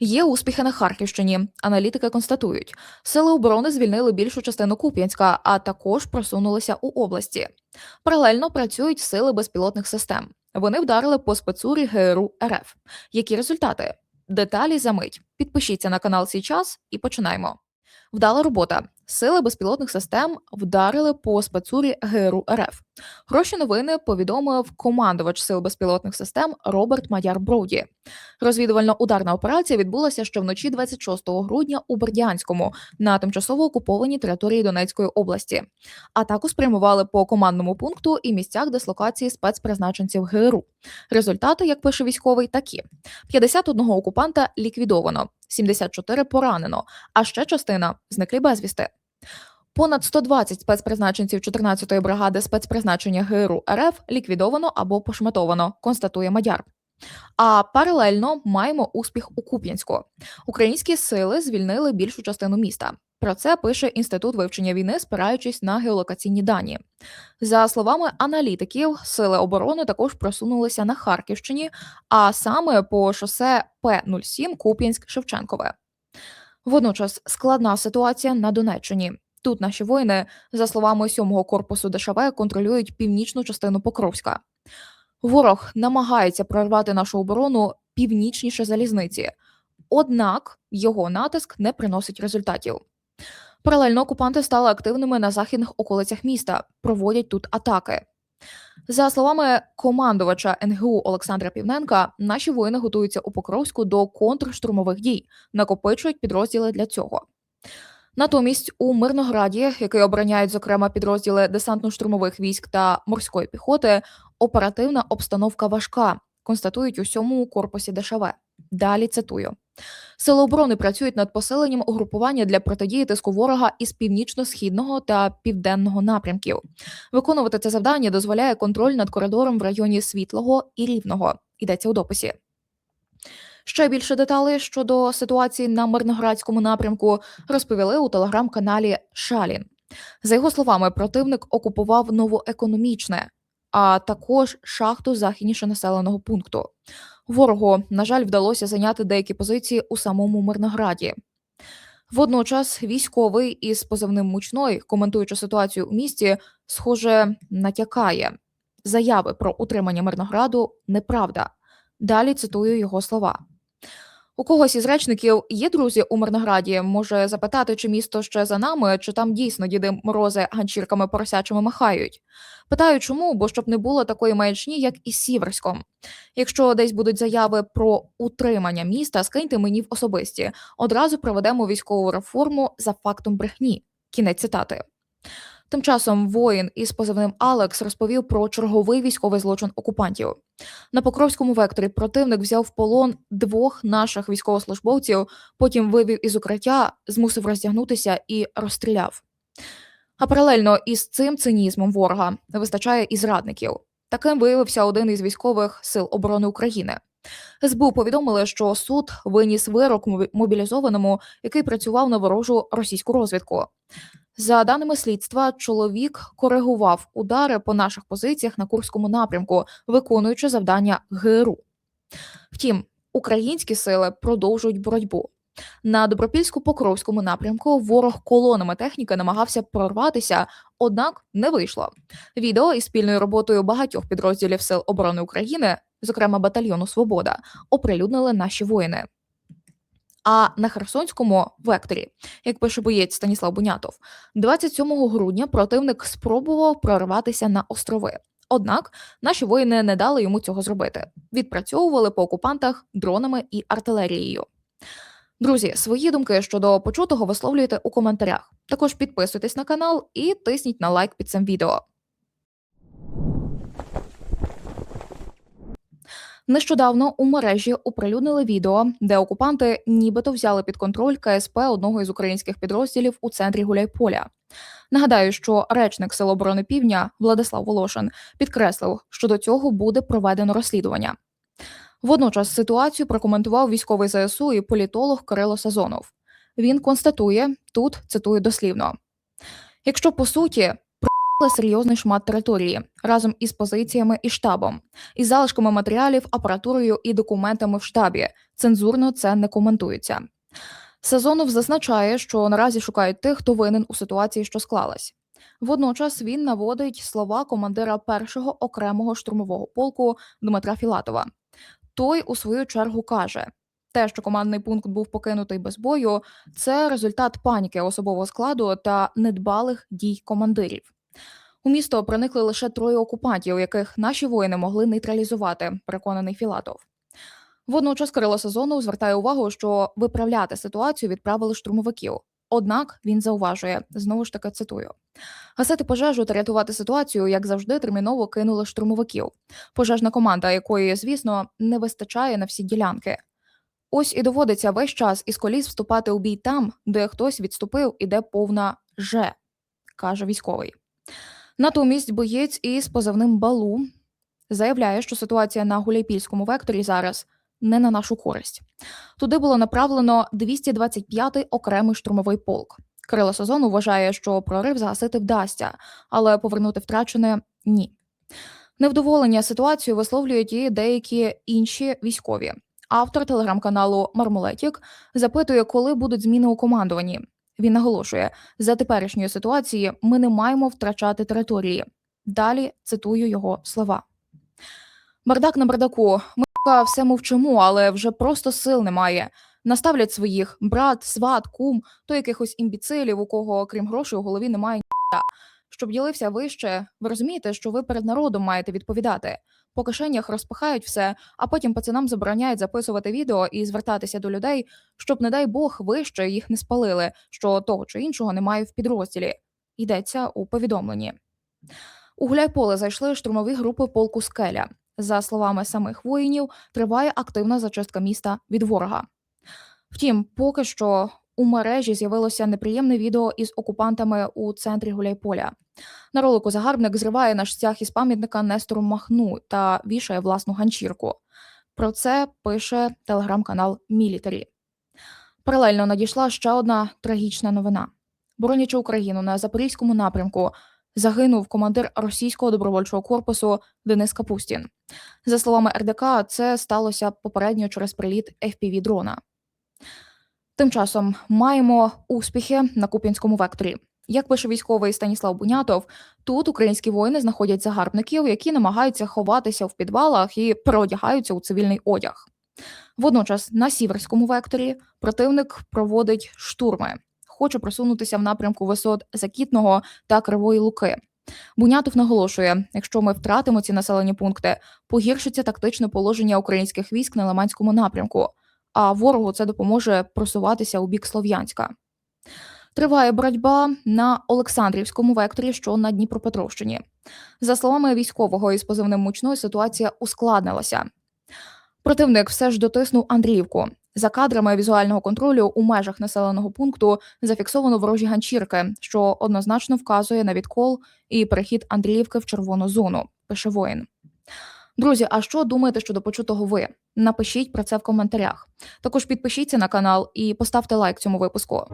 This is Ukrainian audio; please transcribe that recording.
Є успіхи на Харківщині. Аналітики констатують, сили оборони звільнили більшу частину Куп'янська, а також просунулися у області. Паралельно працюють сили безпілотних систем. Вони вдарили по спецурі ГРУ РФ. Які результати? Деталі за мить. Підпишіться на канал «Сій час» і починаємо. Вдала робота. Сили безпілотних систем вдарили по спецурі ГРУ РФ. Гроші новини повідомив командувач сил безпілотних систем Роберт Маяр Броуді. Розвідувально-ударна операція відбулася ще вночі 26 грудня у Бердянському на тимчасово окупованій території Донецької області. Атаку спрямували по командному пункту і місцях дислокації спецпризначенців ГРУ. Результати, як пише військовий, такі: 51 окупанта ліквідовано, 74 поранено, а ще частина зникли безвісти. Понад 120 спецпризначенців 14-ї бригади спецпризначення ГРУ РФ ліквідовано або пошматовано, констатує Мадяр. А паралельно маємо успіх у Куп'янську. Українські сили звільнили більшу частину міста. Про це пише інститут вивчення війни, спираючись на геолокаційні дані. За словами аналітиків, сили оборони також просунулися на Харківщині, а саме по шосе П-07 Куп'янськ-Шевченкове. Водночас складна ситуація на Донеччині. Тут наші воїни, за словами 7-го корпусу ДШВ, контролюють північну частину Покровська. Ворог намагається прорвати нашу оборону північніше залізниці, однак його натиск не приносить результатів. Паралельно окупанти стали активними на західних околицях міста, проводять тут атаки. За словами командувача НГУ Олександра Півненка, наші воїни готуються у Покровську до контрштурмових дій, накопичують підрозділи для цього. Натомість у Мирнограді, який обороняють зокрема підрозділи десантно-штурмових військ та морської піхоти, оперативна обстановка важка, констатують у сьомому корпусі ДШВ. Далі цитую. Сили оборони працюють над посиленням угрупування для протидії тиску ворога із північно-східного та південного напрямків. Виконувати це завдання дозволяє контроль над коридором в районі Світлого і Рівного. Йдеться у дописі. Ще більше деталей щодо ситуації на Мирноградському напрямку розповіли у телеграм-каналі Шалін. За його словами, противник окупував новоекономічне, а також шахту західніше населеного пункту. Ворогу, на жаль, вдалося зайняти деякі позиції у самому Мирнограді. Водночас військовий із позивним мучной, коментуючи ситуацію у місті, схоже натякає заяви про утримання Мирнограду неправда. Далі цитую його слова. У когось із речників є друзі у Мирнограді. Може запитати, чи місто ще за нами, чи там дійсно діди морози ганчірками поросячими махають. Питаю, чому, бо щоб не було такої маячні, як із Сіверськом. Якщо десь будуть заяви про утримання міста, скиньте мені в особисті. Одразу проведемо військову реформу за фактом брехні. Кінець цитати. Тим часом воїн із позивним Алекс розповів про черговий військовий злочин окупантів. На Покровському векторі противник взяв в полон двох наших військовослужбовців, потім вивів із укриття, змусив роздягнутися і розстріляв. А паралельно із цим цинізмом ворога не вистачає і зрадників. Таким виявився один із військових сил оборони України. СБУ повідомили, що суд виніс вирок мобі- мобілізованому, який працював на ворожу російську розвідку. За даними слідства, чоловік коригував удари по наших позиціях на Курському напрямку, виконуючи завдання ГРУ. Втім, українські сили продовжують боротьбу. На Добропільсько-Покровському напрямку ворог колонами техніки намагався прорватися, однак не вийшло. Відео із спільною роботою багатьох підрозділів Сил оборони України, зокрема батальйону Свобода, оприлюднили наші воїни. А на Херсонському векторі, як пише боєць Станіслав Бунятов, 27 грудня противник спробував прорватися на острови. Однак наші воїни не дали йому цього зробити. Відпрацьовували по окупантах дронами і артилерією. Друзі, свої думки щодо почутого висловлюйте у коментарях. Також підписуйтесь на канал і тисніть на лайк під цим відео. Нещодавно у мережі оприлюднили відео, де окупанти нібито взяли під контроль КСП одного із українських підрозділів у центрі Гуляйполя. Нагадаю, що речник Сил оборони Півдня Владислав Волошин підкреслив, що до цього буде проведено розслідування. Водночас ситуацію прокоментував військовий ЗСУ і політолог Кирило Сазонов. Він констатує тут цитую дослівно: якщо по суті серйозний шмат території разом із позиціями і штабом, із залишками матеріалів, апаратурою і документами в штабі. Цензурно це не коментується. Сезонов зазначає, що наразі шукають тих, хто винен у ситуації, що склалась. Водночас він наводить слова командира першого окремого штурмового полку Дмитра Філатова. Той, у свою чергу, каже: те, що командний пункт був покинутий без бою, це результат паніки особового складу та недбалих дій командирів. У місто проникли лише троє окупантів, яких наші воїни могли нейтралізувати, переконаний Філатов. Водночас Кирило Сезонов звертає увагу, що виправляти ситуацію відправили штурмовиків. Однак він зауважує знову ж таки цитую: гасити пожежу та рятувати ситуацію, як завжди, терміново кинули штурмовиків. Пожежна команда, якої, звісно, не вистачає на всі ділянки. Ось і доводиться весь час із коліс вступати у бій там, де хтось відступив, іде повна же, каже військовий. Натомість боєць із позивним Балу заявляє, що ситуація на Гуляйпільському векторі зараз не на нашу користь. Туди було направлено 225-й окремий штурмовий полк. Кирило Сазону вважає, що прорив загасити вдасться, але повернути втрачене ні. Невдоволення ситуацією висловлюють і деякі інші військові. Автор телеграм-каналу Мармолетік запитує, коли будуть зміни у командуванні. Він наголошує, за теперішньої ситуації ми не маємо втрачати території. Далі цитую його слова. Бардак на бардаку. Ми все мовчимо, але вже просто сил немає. Наставлять своїх брат, сват, кум, то якихось імбіцилів, у кого, крім грошей, у голові немає ніхта. Щоб ділився вище, ви розумієте, що ви перед народом маєте відповідати. По кишенях розпихають все, а потім пацанам забороняють записувати відео і звертатися до людей, щоб, не дай Бог, вище їх не спалили, що того чи іншого немає в підрозділі. Йдеться у повідомленні. У Гуляйполе зайшли штурмові групи полку Скеля. За словами самих воїнів, триває активна зачистка міста від ворога. Втім, поки що у мережі з'явилося неприємне відео із окупантами у центрі Гуляйполя. На ролику загарбник зриває наш стяг із пам'ятника Нестору Махну та вішає власну ганчірку. Про це пише телеграм-канал Мілітарі. Паралельно надійшла ще одна трагічна новина: боронячи Україну на запорізькому напрямку. Загинув командир російського добровольчого корпусу Денис Капустін. За словами РДК, це сталося попередньо через приліт fpv дрона. Тим часом маємо успіхи на Куп'янському векторі. Як пише військовий Станіслав Бунятов, тут українські воїни знаходять загарбників, які намагаються ховатися в підвалах і переодягаються у цивільний одяг. Водночас на сіверському векторі противник проводить штурми, хоче просунутися в напрямку висот Закітного та Кривої Луки. Бунятов наголошує: якщо ми втратимо ці населені пункти, погіршиться тактичне положення українських військ на Лиманському напрямку, а ворогу це допоможе просуватися у бік Слов'янська. Триває боротьба на Олександрівському векторі, що на Дніпропетровщині. За словами військового із позивним мучною, ситуація ускладнилася. Противник все ж дотиснув Андріївку. За кадрами візуального контролю у межах населеного пункту зафіксовано ворожі ганчірки, що однозначно вказує на відкол і перехід Андріївки в червону зону. Пише воїн. Друзі, а що думаєте щодо почутого ви? Напишіть про це в коментарях. Також підпишіться на канал і поставте лайк цьому випуску.